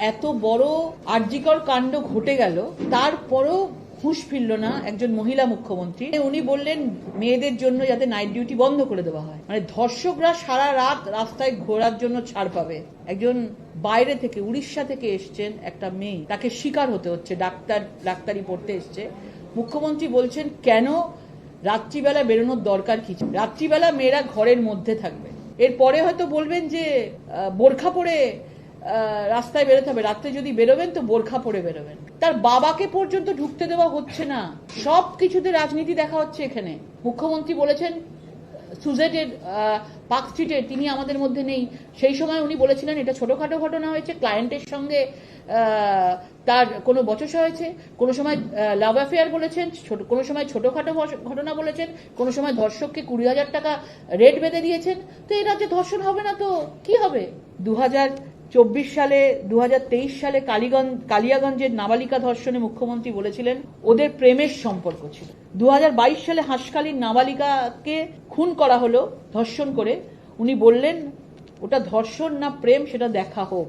এত বড় আর্যিকর কাণ্ড ঘটে গেল, তারপরও হুঁশ ফিরল না একজন মহিলা মুখ্যমন্ত্রী। উনি বললেন, মেয়েদের জন্য যাতে নাইট ডিউটি বন্ধ করে দেওয়া হয়। মানে ধর্ষকরা সারা রাত রাস্তায় ঘোরার জন্য ছাড় পাবে। একজন বাইরে থেকে, উড়িষ্যা থেকে এসছেন একটা মেয়ে। তাকে শিকার হতে হচ্ছে, ডাক্তার, ডাক্তারি পড়তে এসছে। মুখ্যমন্ত্রী বলছেন, কেন? রাত্রিবেলা বেরোনোর দরকার কিছু রাত্রিবেলা মেয়েরা ঘরের মধ্যে থাকবে। এরপরে হয়তো বলবেন যে বোরখা পরে রাস্তায় বেরোতে হবে। রাত্রে যদি বেরোবেন তো বোরখা পরে বেরোবেন। তার বাবাকে পর্যন্ত ঢুকতে দেওয়া হচ্ছে না। সব কিছুতে রাজনীতি দেখা হচ্ছে এখানে। মুখ্যমন্ত্রী বলেছেন, সুজেটের পার্ক স্ট্রিটের তিনি আমাদের মধ্যে নেই। সেই সময় উনি বলেছিলেন, এটা ছোটখাটো ঘটনা হয়েছে, ক্লায়েন্টের সঙ্গে তার কোনো বচসা হয়েছে। কোনো সময় লাভ অ্যাফেয়ার বলেছেন কোনো সময় ছোটখাটো ঘটনা বলেছেন, কোনো সময় ধর্ষককে কুড়ি হাজার টাকা রেট বেঁধে দিয়েছেন। তো এই রাজ্যে ধর্ষণ হবে না তো? কি হবে? দু হাজার চব্বিশ সালে দু হাজার তেইশ সালে কালীগঞ্জ, কালিয়াগঞ্জের নাবালিকা ধর্ষণে মুখ্যমন্ত্রী বলেছিলেন, ওদের প্রেমের সম্পর্ক ছিল। দু হাজার বাইশ সালে হাঁসখালীর নাবালিকাকে খুন করা হলো ধর্ষণ করে। উনি বললেন, ওটা ধর্ষণ না প্রেম, সেটা দেখা হোক।